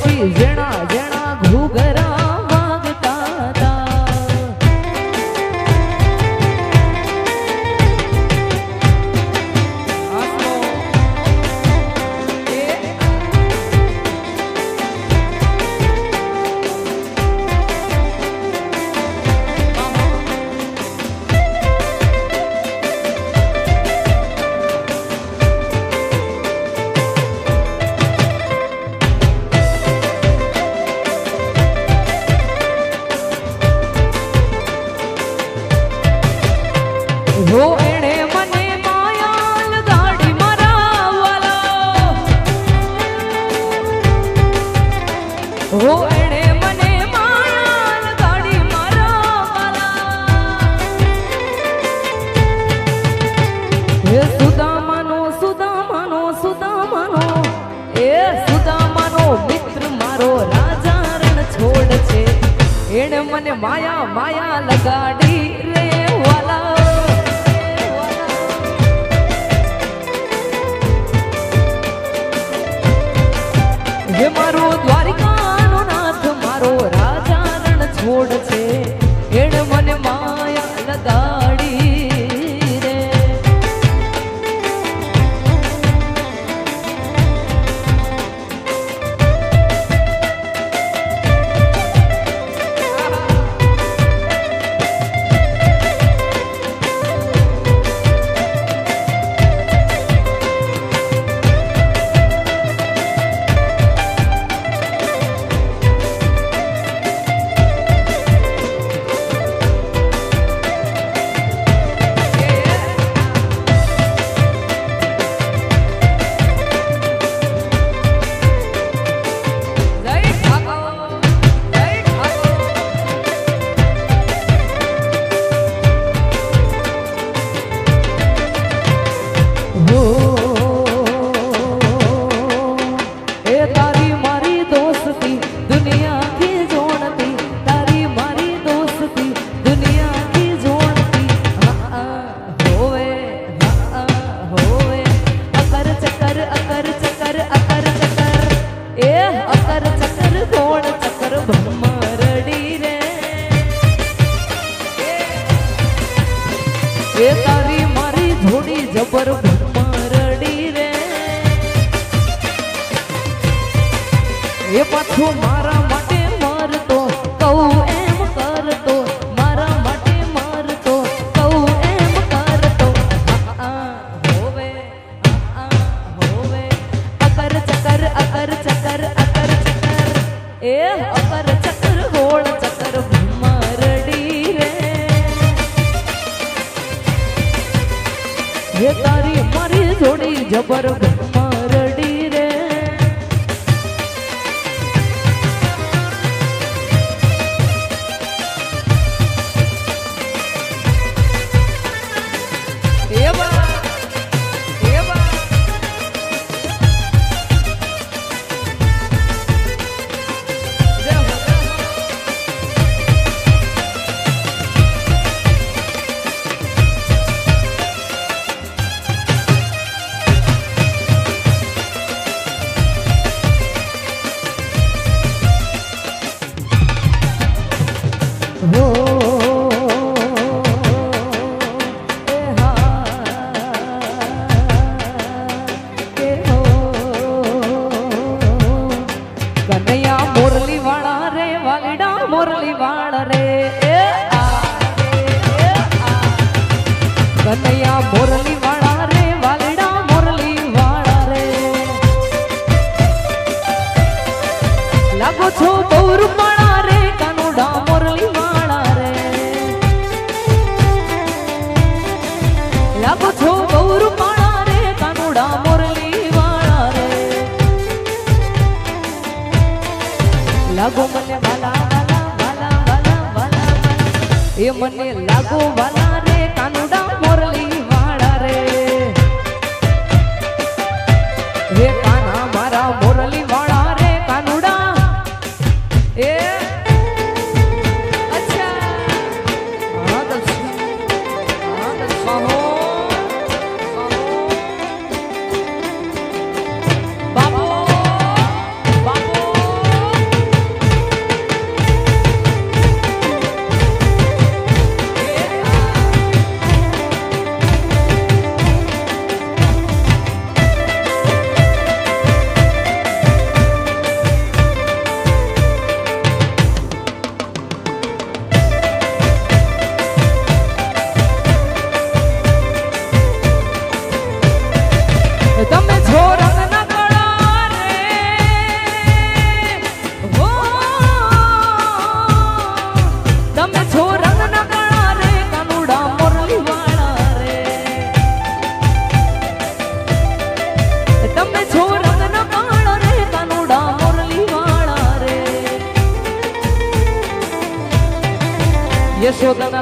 પછી ઝેણા ઝેણા ઘૂગર જેણે મને માયા માયા લગાડી રે વાલા. હે મારો દ્વારિકાનો નાથ, મારો રાજા રણ છોડ છે. એણે જબર મરડી રે. એ પાછું મારા yo por પાછો બહુ રૂપાણા રે, કાનુડા મોરલી માળા રે. લાગો છો બહુ રૂપાણા રે, કાનુડા મોરલી વાળા રે. લાગો મને વાલા વાલા વાલા વાલા વાલા. એ મને લાગો વાલા.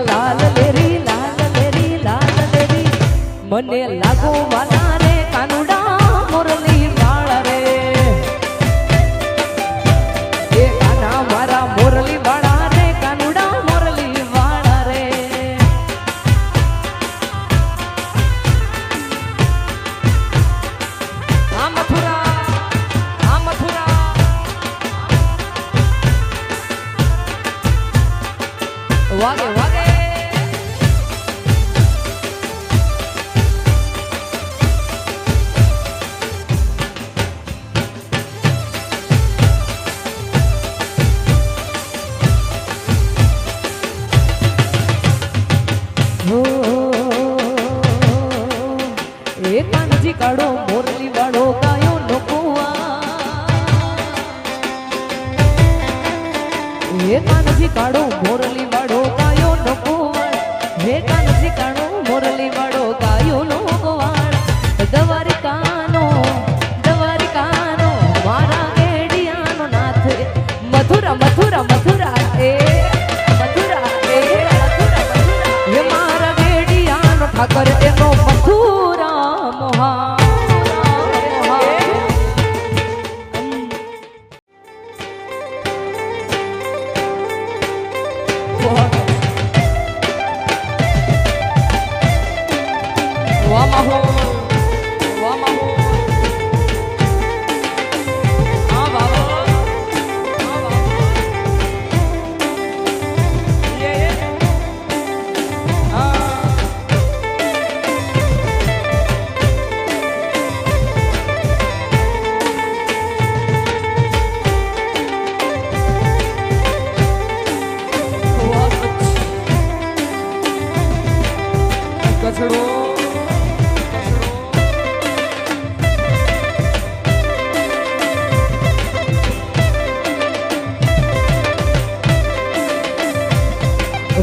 લાલ લેરી લાલ લેરી લાલ લેરી મને લાગો વાલા રે કાનુડા મુરલી. દ્વારિકાનો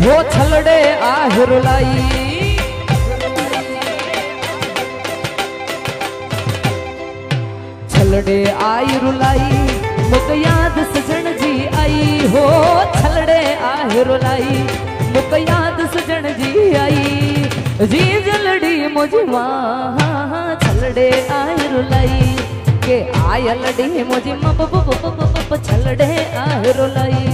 હો છલડે આ હિરલાઈ છલડે આ હિરલાઈ મુક યાદ સજણ જી આઈ હો. છલડે આ હિરલાઈ મુક યાદ સજણ જી આઈ. જી જલડી મુજી વાહ, છલડે આ હિરલાઈ કે આય લડી મુજી મપ છલડે આ હિરલાઈ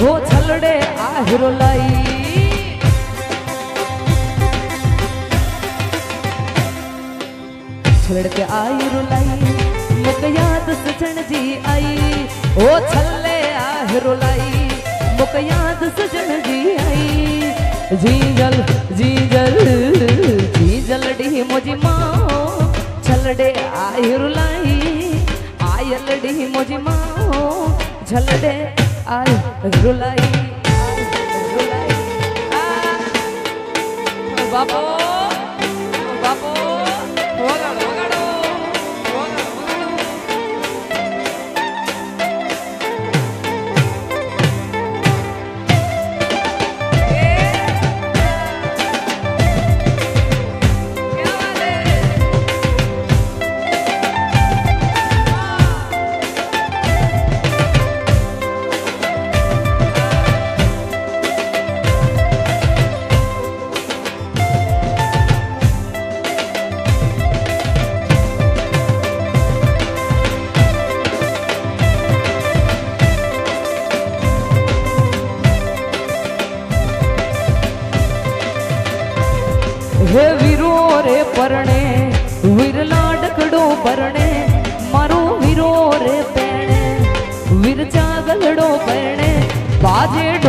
હો છલડે આ હીરો લઈ. છલડતે આ હીરો લઈ મુકયાત સજણજી આઈ. હો છલ્લે આ હીરો લઈ મુકયાત સજણજી આઈ. જીજલ જીજલ જીજલડી મોજી માં છલડે આ હીરો લઈ આયલડી મોજી માં છલડે al rulai al rulai al bapo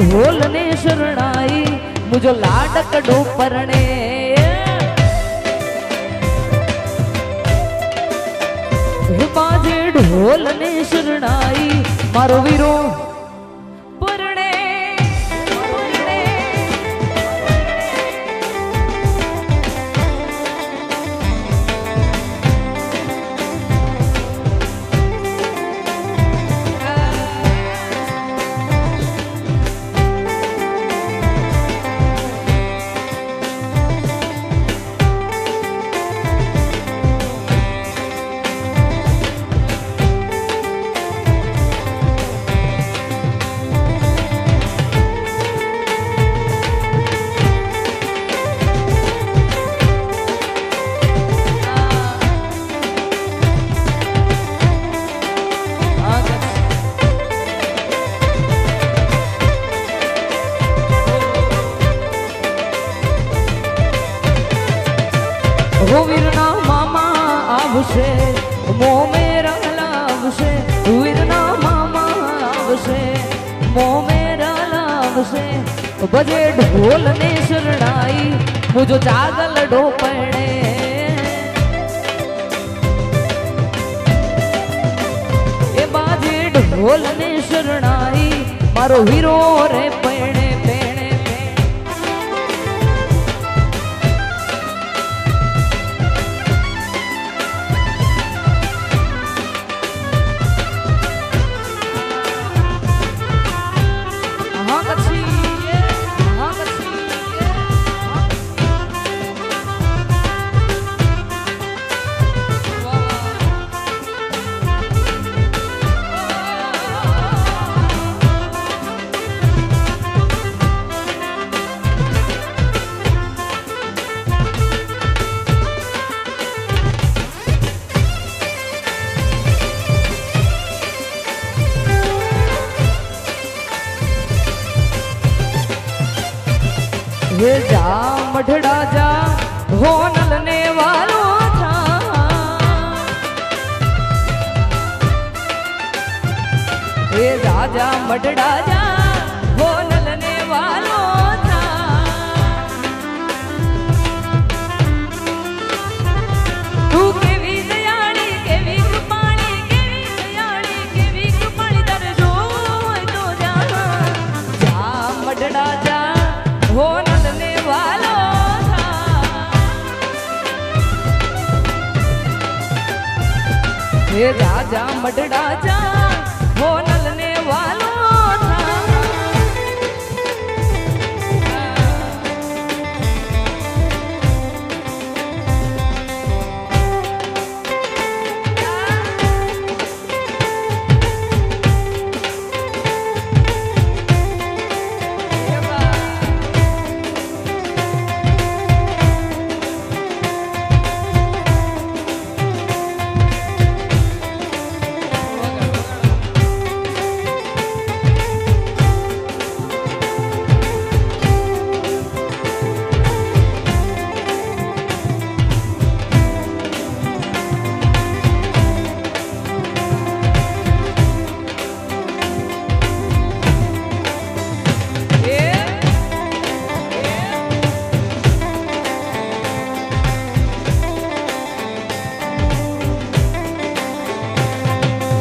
ઢોલ ને શરણાઈ મુજો લાડકડો પરણે બાજે ઢોલ ને શરણાઈ મારો વીરો મો મેરા લાવશે વીરના મામા આવશે મો મેરા લાવશે બજે ઢોલ ને શરણાઈ, મુજો ચાગલ ડોપણે. એ બાજે ઢોલ ને શરણાઈ, મારો હીરો રે પેણે. હે જા મઢડા જા હોનલ ને વાલો થા હે રાજા મઢડા જા હે રાજા મઢડા જા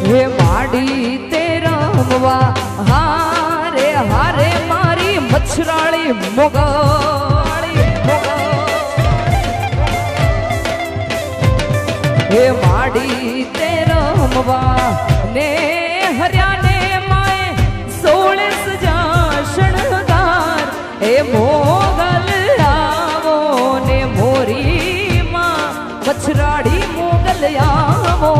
હે માડી, તે રમવા. હારે હારે મારી મચ્છરાળી મોગાળી હે માડી, તે રમવા. ને હર્યાને માએ સોળે સજા શણગાર હે મોગલ આવો, ને મોરી માં મચ્છરાળી મોગલ આવો.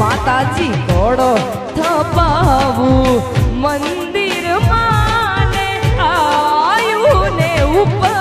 માતાજી ઘોડો થપાવું મંદિર માને આયુ ને ઉપર